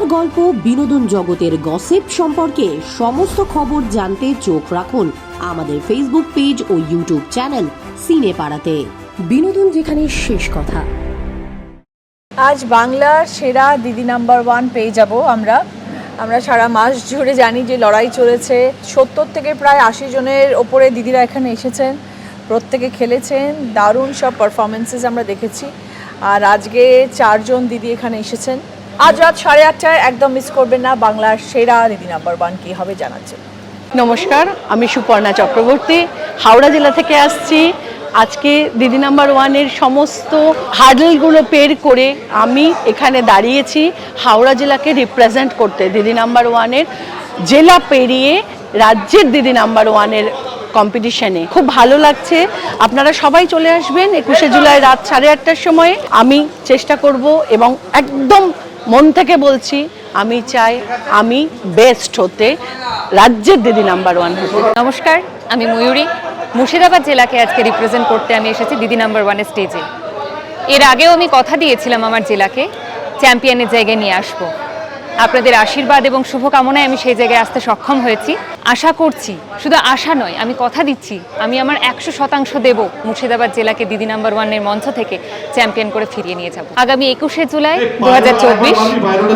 সিনেমার গল্প বিনোদন জগতের গসিপ সম্পর্কে সমস্ত খবর জানতে চোখ রাখুন আমাদের ফেসবুক পেজ ও ইউটিউব চ্যানেল সিনে পাড়াতে বিনোদন যেখানে শেষ কথা। আজ বাংলার সেরা দিদি নাম্বার ওয়ান পেয়ে যাব আমরা। আমরা সারা মাস জুড়ে জানি যে লড়াই চলেছে। সত্তর থেকে প্রায় আশি জনের ওপরে দিদিরা এখানে এসেছেন, প্রত্যেকে খেলেছেন, দারুণ সব পারফরমেন্সেস আমরা দেখেছি। আর আজকে চারজন দিদি এখানে এসেছেন। আজ রাত সাড়ে আটটায় একদম মিস করবেন না বাংলার সেরা দিদি নাম্বার ওয়ান কী হবে জানাচ্ছে। নমস্কার, আমি সুপর্ণা চক্রবর্তী, হাওড়া জেলা থেকে আসছি। আজকে দিদি নাম্বার ওয়ানের সমস্ত হার্ডেলগুলো পের করে আমি এখানে দাঁড়িয়েছি, হাওড়া জেলাকে রিপ্রেজেন্ট করতে দিদি নাম্বার ওয়ানের জেলা পেরিয়ে রাজ্যের দিদি নাম্বার ওয়ানের কম্পিটিশনে খুব ভালো লাগছে। আপনারা সবাই চলে আসবেন একুশে জুলাই রাত সাড়ে আটটার সময়। আমি চেষ্টা করব এবং একদম মন থেকে বলছি, আমি চাই আমি বেস্ট হতে রাজ্যের দিদি নাম্বার ওয়ান হতে। নমস্কার, আমি ময়ূরী। মুর্শিদাবাদ জেলাকে আজকে রিপ্রেজেন্ট করতে আমি এসেছি দিদি নাম্বার ওয়ানের স্টেজে এর আগেও আমি কথা দিয়েছিলাম আমার জেলাকে চ্যাম্পিয়নের জায়গায় নিয়ে আসব। আপনাদের আশীর্বাদ এবং শুভকামনায় আমি সেই জায়গায় আসতে সক্ষম হয়েছি। আশা করছি শুধু আশা নয় আমি কথা দিচ্ছি আমি আমার একশো শতাংশ দেব মুর্শিদাবাদ জেলাকে দিদি নাম্বার ওয়ানের মঞ্চ থেকে চ্যাম্পিয়ন করে ফিরিয়ে নিয়ে যাব। আগামী একুশে জুলাই দু হাজার চব্বিশ।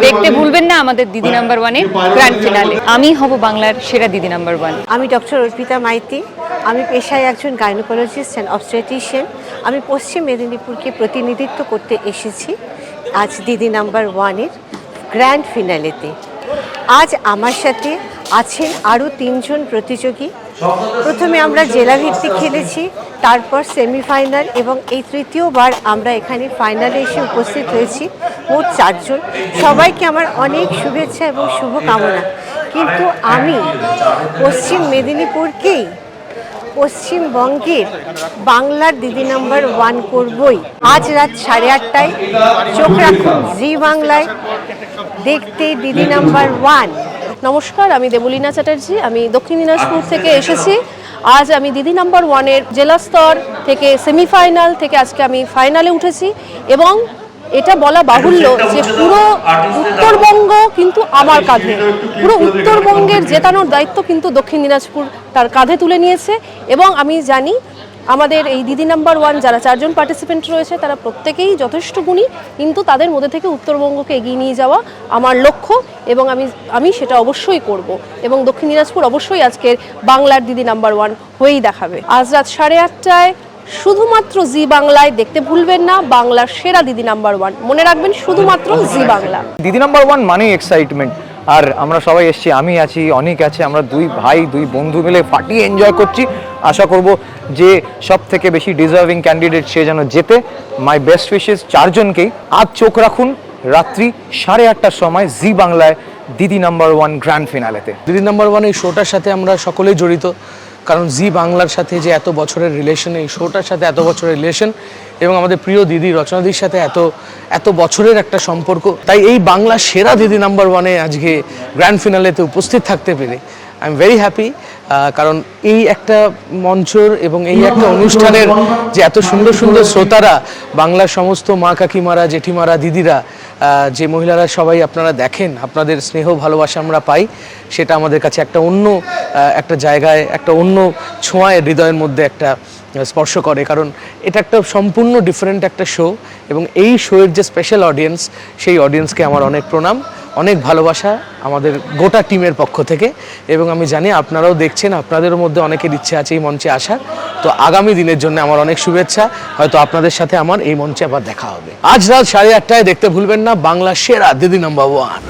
দেখতে ভুলবেন না আমাদের দিদি নাম্বার ওয়ানের গ্র্যান্ড ফিনালে আমি হব বাংলার সেরা দিদি নাম্বার ওয়ান। আমি ডক্টর অর্পিতা মাইতি। আমি পেশায় একজন গাইনোকোলজিস্ট অ্যান্ড অবস্ট্রেটিশিয়ান আমি পশ্চিম মেদিনীপুরকে প্রতিনিধিত্ব করতে এসেছি আজ দিদি নাম্বার ওয়ানের। গ্র্যান্ড ফিনালেতে আজ আমার সাথে আছেন আরও তিনজন প্রতিযোগী। প্রথমে আমরা জেলা জেলাভিত্তিক খেলেছি, তারপর সেমিফাইনাল এবং এই তৃতীয়বার আমরা এখানে ফাইনালে এসে উপস্থিত হয়েছি, মোট চারজন। সবাইকে আমার অনেক শুভেচ্ছা এবং শুভকামনা। কিন্তু আমি পশ্চিম মেদিনীপুরকেই পশ্চিমবঙ্গের বাংলার দিদি নাম্বার ওয়ান করবই। আজ রাত সাড়ে আটটায় চোখ রাখুন, জি বাংলায়। দেখতে দিদি নাম্বার ওয়ান। নমস্কার, আমি দেবলীনা চ্যাটার্জি, আমি দক্ষিণ দিনাজপুর থেকে এসেছি। আজ আমি দিদি নাম্বার ওয়ানের জেলা স্তর থেকে সেমিফাইনাল থেকে আজকে আমি ফাইনালে উঠেছি এবং এটা বলা বাহুল্য যে পুরো উত্তরবঙ্গ কিন্তু আমার কাঁধে। পুরো উত্তরবঙ্গের জেতানোর দায়িত্ব কিন্তু দক্ষিণ দিনাজপুর তার কাঁধে তুলে নিয়েছে এবং আমি জানি আমাদের এই দিদি নাম্বার ওয়ান যারা চারজন পার্টিসিপেন্ট রয়েছে তারা প্রত্যেকেই যথেষ্ট গুণী কিন্তু তাদের মধ্যে থেকে উত্তরবঙ্গকে এগিয়ে নিয়ে যাওয়া আমার লক্ষ্য এবং আমি আমি সেটা অবশ্যই করব এবং দক্ষিণ দিনাজপুর অবশ্যই আজকের বাংলার দিদি নাম্বার ওয়ান হয়েই দেখাবে। আজ রাত সাড়ে আটটায় শুধুমাত্র জি বাংলায় দেখতে ভুলবেন না বাংলার সেরা দিদি নাম্বার ওয়ান। মনে রাখবেন শুধুমাত্র জি বাংলা। দিদি নাম্বার ওয়ান মানেই এক্সাইটমেন্ট আর আমরা সবাই এসেছি আমি আছি অনেক আছে আমরা দুই ভাই দুই বন্ধু মিলে ফাটিয়ে এনজয় করছি। আশা করব যে সব থেকে বেশি ডিজার্ভিং ক্যান্ডিডেট সে যেন জেতে। মাই বেস্ট উইশেস চারজনকেই। আজ চোখ রাখুন, রাত্রি সাড়ে আটটার সময় জি বাংলায় দিদি নাম্বার ওয়ান গ্র্যান্ড ফিনালেতে দিদি নাম্বার ওয়ান এই শোটার সাথে আমরা সকলেই জড়িত, কারণ জি বাংলার সাথে যে এত বছরের রিলেশন এই শোটার সাথে এত বছরের রিলেশন এবং আমাদের প্রিয় দিদি রচনাদির সাথে এত এত বছরের একটা সম্পর্ক, তাই এই বাংলা সেরা দিদি নাম্বার ওয়ানে আজকে গ্র্যান্ড ফিনালেতে উপস্থিত থাকতে পেরে আই এম ভেরি হ্যাপি কারণ এই একটা মঞ্চর এবং এই একটা অনুষ্ঠানের যে এত সুন্দর সুন্দর শ্রোতারা, বাংলার সমস্ত মা কাকিমারা, জেঠিমারা, দিদিরা যে মহিলারা সবাই আপনারা দেখেন, আপনাদের স্নেহ ভালোবাসা আমরা পাই, সেটা আমাদের কাছে একটা অন্য একটা জায়গায়, একটা অন্য ছোঁয়ায় হৃদয়ের মধ্যে একটা স্পর্শ করে। কারণ এটা একটা সম্পূর্ণ ডিফারেন্ট একটা শো এবং এই শোয়ের যে স্পেশাল অডিয়েন্স সেই অডিয়েন্সকে আমার অনেক প্রণাম। অনেক ভালোবাসা আমাদের গোটা টিমের পক্ষ থেকে এবং আমি জানি আপনারাও দেখছেন আপনাদেরও মধ্যে অনেকের ইচ্ছে আছে এই মঞ্চে আসার। তো আগামী দিনের জন্য আমার অনেক শুভেচ্ছা। হয়তো আপনাদের সাথে আমার এই মঞ্চে আবার দেখা হবে। আজ রাত সাড়ে আটটায় দেখতে ভুলবেন না বাংলা সেরা দিদি নাম্বার ওয়ান।